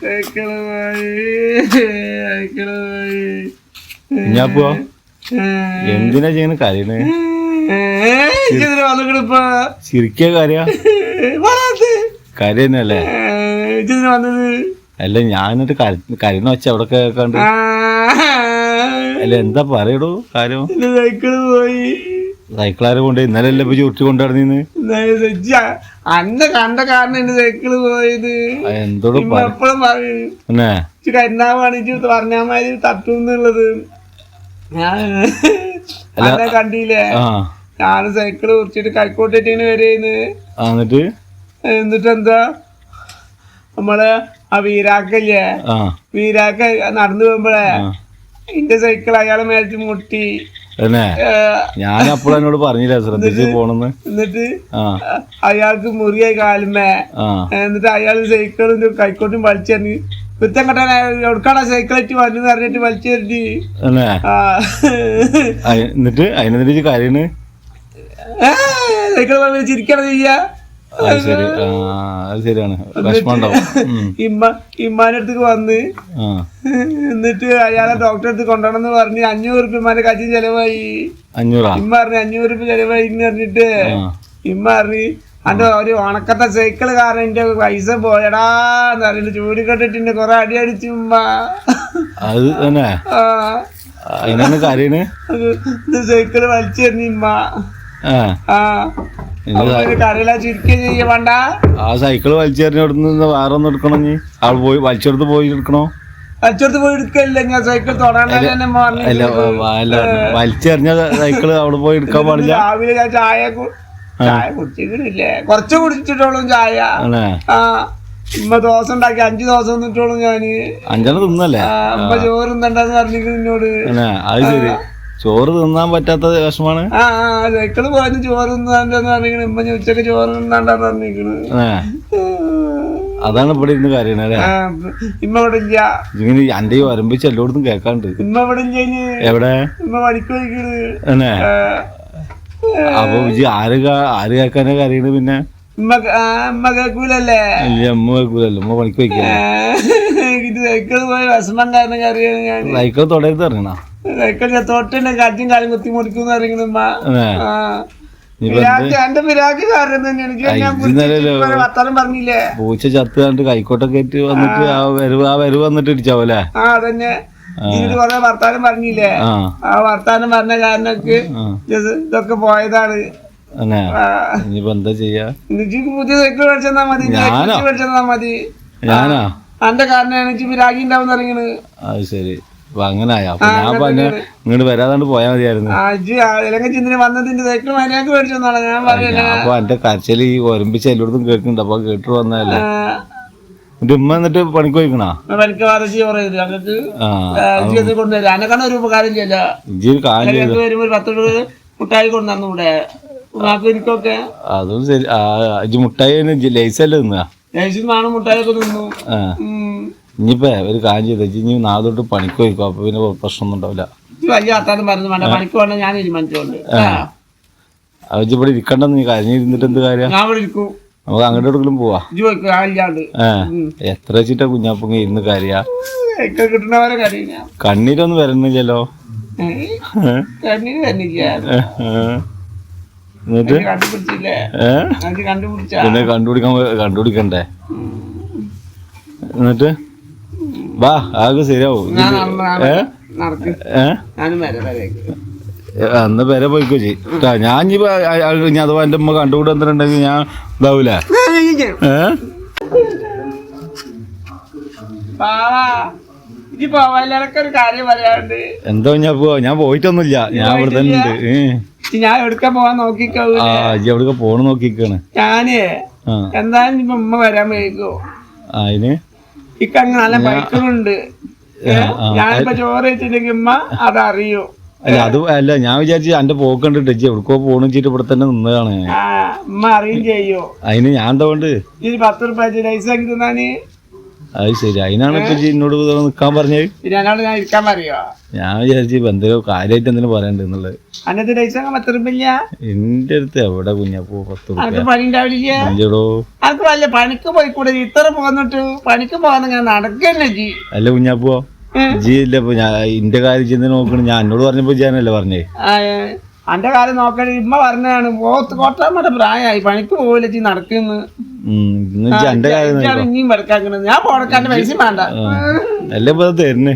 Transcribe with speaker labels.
Speaker 1: പോയി
Speaker 2: കുഞ്ഞാപ്പോ എന്തിനാ ചെയ്യുന്ന കരയണ്?
Speaker 1: വന്നിക്കിടിപ്പോ
Speaker 2: കാര്യം? കരയന്നല്ലേ അല്ല ഞാൻ കരുന്ന വെച്ച അവിടെ കേൾക്കാണ്ട് അല്ല എന്താ പറയടോ കാര്യം?
Speaker 1: സൈക്കിൾ പോയി.
Speaker 2: സൈക്കിളാരെ കൊണ്ട് ഇന്നലെ അല്ലേ ചുറ്റി ചുരുട്ടി
Speaker 1: അന്ന് കണ്ട കാരണം എന്റെ സൈക്കിൾ പോയത്.
Speaker 2: എന്തോടും
Speaker 1: എപ്പോഴും പറയും. ഇച്ചിരി പറഞ്ഞാൽ മാതിരി തട്ടും എന്നുള്ളത്. ഞാൻ കണ്ടില്ലേ? ഞാൻ സൈക്കിൾ കുറിച്ചിട്ട് കൈക്കോട്ടിട്ട് വരെയെന്ന്
Speaker 2: എന്നിട്ട്
Speaker 1: എന്നിട്ട്? എന്താ നമ്മളെ ആ വീരാക്കല്ലേ? വീരാക്ക നടന്നു പോകുമ്പോഴേ. എന്റെ സൈക്കിൾ അയാളെ മേടിച്ച് മുട്ടി.
Speaker 2: ഞാൻ അപ്പോൾ എന്നോട് പറഞ്ഞില്ല ശ്രദ്ധിച്ച് പോണെന്ന്.
Speaker 1: എന്നിട്ട് അയാൾക്ക് മുറിയായി കാലുമേ. എന്നിട്ട് അയാൾ സൈക്കിളും കൈക്കോട്ടും വലിച്ചെറിഞ്ഞ് കുറ്റം കെട്ടാൻ എവിടെക്കാണ് സൈക്കിളായിട്ട് വന്നു പറഞ്ഞിട്ട് വലിച്ചെറിഞ്ഞ്
Speaker 2: എന്നിട്ട് അതിനെന്തിട്ട് കരയണ്
Speaker 1: സൈക്കിൾ ചിരിക്കണം ചെയ്യാ.
Speaker 2: ശരി. ആ അത് ശരിയാണ്. വിഷമം ഉണ്ടാവും.
Speaker 1: ഇമ്മ ഇമ്മാന്റെ അടുത്തേക്ക് വന്ന് എന്നിട്ട് അയാളെ ഡോക്ടറെ അടുത്ത് കൊണ്ടുപോകണമെന്ന് പറഞ്ഞ് അഞ്ഞൂറ് റുപ്യ ഇമ്മാന്റെ കച്ചി ചെലവായി.
Speaker 2: അഞ്ഞൂറാ?
Speaker 1: ഇമ്മ പറഞ്ഞു അഞ്ഞൂറ് റുപ്യ ചെലവായി എന്ന് പറഞ്ഞിട്ട് ഇമ്മ പറഞ്ഞു അന്റെ ഒരു ഉണക്കത്തെ സൈക്കിൾ കാരണം എന്റെ പൈസ പോയടാ എന്ന് പറഞ്ഞിട്ട് ചൂടിക്കെട്ടിട്ട് എന്നെ കൊറേ അടി അടിച്ചു ഉമ്മ
Speaker 2: അത് തന്നെ.
Speaker 1: ആ.
Speaker 2: അതിനാണ് കാര്യണ്?
Speaker 1: സൈക്കിൾ വലിച്ചെറിഞ്ഞു ഇമ്മ.
Speaker 2: ആ.
Speaker 1: ആ
Speaker 2: സൈക്കിൾ വലിച്ചെറിഞ്ഞ ഇവിടുന്ന് വേറെ ഒന്ന് എടുക്കണം നീ ആൾ പോയി വലിച്ചെടുത്ത് പോയി എടുക്കണോ?
Speaker 1: വലിച്ചെടുത്ത് പോയി എടുക്കല്ല ഞാൻ സൈക്കിൾ
Speaker 2: വലിച്ചെറിഞ്ഞ സൈക്കിൾ അവിടെ പോയി എടുക്കാൻ പാടില്ല.
Speaker 1: രാവിലെ ഞാൻ ചായ ചായ കുടിച്ചിട്ടില്ലേ? കുറച്ച് കുടിച്ചിട്ടോളും ചായ. ആ ഉമ്മ ദോശ ഉണ്ടാക്കി അഞ്ചു ദോശ തിന്നിട്ടോളും ഞാൻ.
Speaker 2: അഞ്ചെണ്ണം തിന്നല്ലേ?
Speaker 1: ഉമ്മ ചോറ് തിന്നണ്ടെന്ന് പറഞ്ഞിട്ട്
Speaker 2: നിന്നോട് അത് ശരി. ചോറ് തിന്നാൻ പറ്റാത്ത വിഷമാണ്.
Speaker 1: ആ സൈക്കിൾ ചോറ് തിന്നാണ്ടെന്ന് പറഞ്ഞിരിക്കണ് ഞാൻ ഉച്ചയ്ക്ക് ചോറ് തിന്നാണ്ടാന്ന് പറഞ്ഞിരിക്കണ്.
Speaker 2: അതാണ് ഇവിടെ ഇരുന്ന് കാര്യം അല്ലേ?
Speaker 1: ഇമ്മ ഇവിടെ ഇല്ല.
Speaker 2: ഇങ്ങനെ എന്റെ ഈ വരമ്പിച്ച് എല്ലായിടത്തും കേക്കാണ്ട്
Speaker 1: ഇമ്മ ഇവിടെ ഇല്ല
Speaker 2: എവിടെ?
Speaker 1: ഇമ്മ പണിക്ക് പോയിക്കണ്.
Speaker 2: അപ്പൊ വിജി ആര് ആര് കേൾക്കാനേ കരയണ് പിന്നെ? ഇല്ല അമ്മ കേൾക്കൂലല്ലോ. അമ്മ പണിക്ക് വയ്ക്കുക
Speaker 1: ആ, ഇത് സൈക്കിൾ പോയി വിഷമം കാരണം കറിയാണ് ഞാൻ
Speaker 2: സൈക്കിൾ തുടരുത് അറിയണ
Speaker 1: സൈക്കിൾ കാറ്റും കാലും കുത്തി മുറിക്കുന്ന എന്റെ പിരാക്ക് കാരണം തന്നെയാണ്. വർത്താനം പറഞ്ഞില്ലേ?
Speaker 2: പൂച്ച ചത്ത് കണ്ട് കൈക്കോട്ടൊക്കെ ആയിട്ട് വന്നിട്ട് ആ. വരവ് ആ വരവ് വന്നിട്ട് ഇടിച്ചാവല്ലേ
Speaker 1: ആ അതന്നെ. ഇതിന് കൊറേ വർത്താനം പറഞ്ഞില്ലേ?
Speaker 2: ആ.
Speaker 1: വർത്താനം പറഞ്ഞ കാരണക്ക് ഇതൊക്കെ പോയതാണ്.
Speaker 2: ഇനിയിപ്പോ എന്താ ചെയ്യാ?
Speaker 1: പുതിയ സൈക്കിൾ മേടിച്ചെന്നാ മതി
Speaker 2: ഞാനോ?
Speaker 1: മേടിച്ചെന്നാ മതി.
Speaker 2: ഞാനാ?
Speaker 1: അന്റെ കാരണം എനിക്ക് പിരാഗി ഉണ്ടാവും ഇറങ്ങണ്
Speaker 2: അത് ശരി. അപ്പൊ ഞാൻ പറഞ്ഞ ഇങ്ങോട്ട് വരാതാണ്ട് പോയാ മതിയായിരുന്നു. അപ്പൊ എന്റെ കരച്ചിൽ ഈ ഒരുമ്പിച്ച് എല്ലായിടത്തും കേൾക്കുന്നുണ്ട്. അപ്പൊ കേട്ടു വന്നതല്ലേ? ഉമ്മ എന്നിട്ട് പണിക്ക് പോയിക്കണാ?
Speaker 1: മുട്ടായി
Speaker 2: അതും ശരി. മുട്ടായി ലൈസല്ലേ തിന്നാ
Speaker 1: ലേശം വേണം മുട്ടായി ഒക്കെ തിന്നു.
Speaker 2: ആ.
Speaker 1: ഉം.
Speaker 2: ഇനിയിപ്പോ ഒരു കാര്യം ചെയ്ത? ഇനി നാളെ തൊട്ട് പണിക്ക് പോയിക്കോ അപ്പൊ പിന്നെ പ്രശ്നമൊന്നും ഉണ്ടാവില്ല.
Speaker 1: വലിയ വർത്താനം പറഞ്ഞു വേണ്ട പണിക്ക് വേണ്ട ഞാൻ തീരുമാനിച്ചോണ്ട്.
Speaker 2: അത് ഇജ്ജ് ഇവിടെ ഇരിക്കണ്ടെന്ന് നീ കരഞ്ഞിരുന്നിട്ട് എന്ത് കാര്യം?
Speaker 1: ഞാൻ ഇവിടെ ഇരിക്കും.
Speaker 2: നമുക്ക് അങ്ങോട്ട് എടുക്കലും പോവാ. എത്ര വെച്ചിട്ടാ കുഞ്ഞാപ്പങ്ങ ഇരുന്ന് കാര്യാ? കണ്ണീരൊന്നും വരണില്ലല്ലോ?
Speaker 1: കണ്ണീര്.
Speaker 2: എന്നിട്ട്? പിന്നെ കണ്ടുപിടിക്കാൻ കണ്ടുപിടിക്കണ്ടേ? എന്നിട്ട്? വാ ആകെ ശരിയാവും. അന്ന് പേരെ പോയിക്കോ ചെയ് ഞാൻ ഇനി അഥവാ എന്റെ ഉമ്മ കണ്ടുകൂടുന്നുണ്ടെങ്കിൽ ഞാൻ ഇതാവൂല? എന്തോ ഞാൻ പോവാ? ഞാൻ പോയിട്ടൊന്നുമില്ല. ഞാൻ ഇവിടെ തന്നെ ഉണ്ട്.
Speaker 1: ഞാൻ എവിടക്ക പോവാൻ നോക്കിക്കോ
Speaker 2: ആ ഇജ്ജ് പോണ് നോക്കിക്കാണ്. ഞാൻ
Speaker 1: എന്തായാലും ഉമ്മ വരാൻ വൈകോ.
Speaker 2: അതിന്
Speaker 1: ഇക്കങ്ങ് നല്ല ബൈക്കുകളുണ്ട് ഞാനിപ്പോ ചോറ് വെച്ചിട്ടുണ്ടെങ്കിൽ ഉമ്മ അതറിയൂ.
Speaker 2: അല്ല അത് അല്ല ഞാൻ വിചാരിച്ചു എന്റെ പോക്ക് കണ്ടിട്ട് ഇജ്ജ് എവിടേക്കോ പോണെന്ന് വെച്ചിട്ട് ഇവിടെ തന്നെ നിന്നതാണ്.
Speaker 1: ഉമ്മ അറിയും ചെയ്യോ.
Speaker 2: അതിന് ഞാൻ എന്താ കൊണ്ട്
Speaker 1: പത്ത് റുപ്യ ആക്കി തന്നാന്?
Speaker 2: അത് ശരി. അതിനാണ് ഇപ്പൊ എന്നോട് നിക്കാൻ പറഞ്ഞത്?
Speaker 1: ഞാൻ ഇരിക്കാൻ പറയുമോ
Speaker 2: ഞാൻ വിചാരിച്ചു എന്തെങ്കിലും കാര്യമായിട്ട് എന്തെങ്കിലും പറയണ്ട് എന്നുള്ളത്.
Speaker 1: അന്നത്തെ പൈസ പത്ത് റുപ്യ
Speaker 2: എന്റെ അടുത്ത് എവിടെ കുഞ്ഞപ്പോ പത്ത്
Speaker 1: പണിക്ക്
Speaker 2: പോയി
Speaker 1: കൂടെ ഉണ്ടാവില്ല?
Speaker 2: ഇല്ലടോ.
Speaker 1: അനക്ക് വല്ല പണിക്ക് പോയിക്കൂടെ? ഇത്ര പോന്നിട്ട് പണിക്ക് പോകാൻ നടക്കല്ലേ ജി
Speaker 2: അല്ല കുഞ്ഞപ്പോ ജി ഇല്ല ഞാൻ ഇന്റെ കാര്യം ചെന്ന് നോക്കണ? ഞാൻ എന്നോട് പറഞ്ഞപ്പോ ഞാനല്ലേ പറഞ്ഞേ.
Speaker 1: എന്റെ അന്റെ കാര്യം നോക്കണേ ഇമ്മ പറഞ്ഞാണ് പോത്ത് കോട്ടാമ്മയുടെ പ്രായമായി പണിക്ക് പോവില്ല ജി നടക്കുന്നു. ഞാൻ പോണക്കാന്റെ പൈസ വേണ്ട.
Speaker 2: എല്ലാം ഇപ്പൊ തരുന്നേ?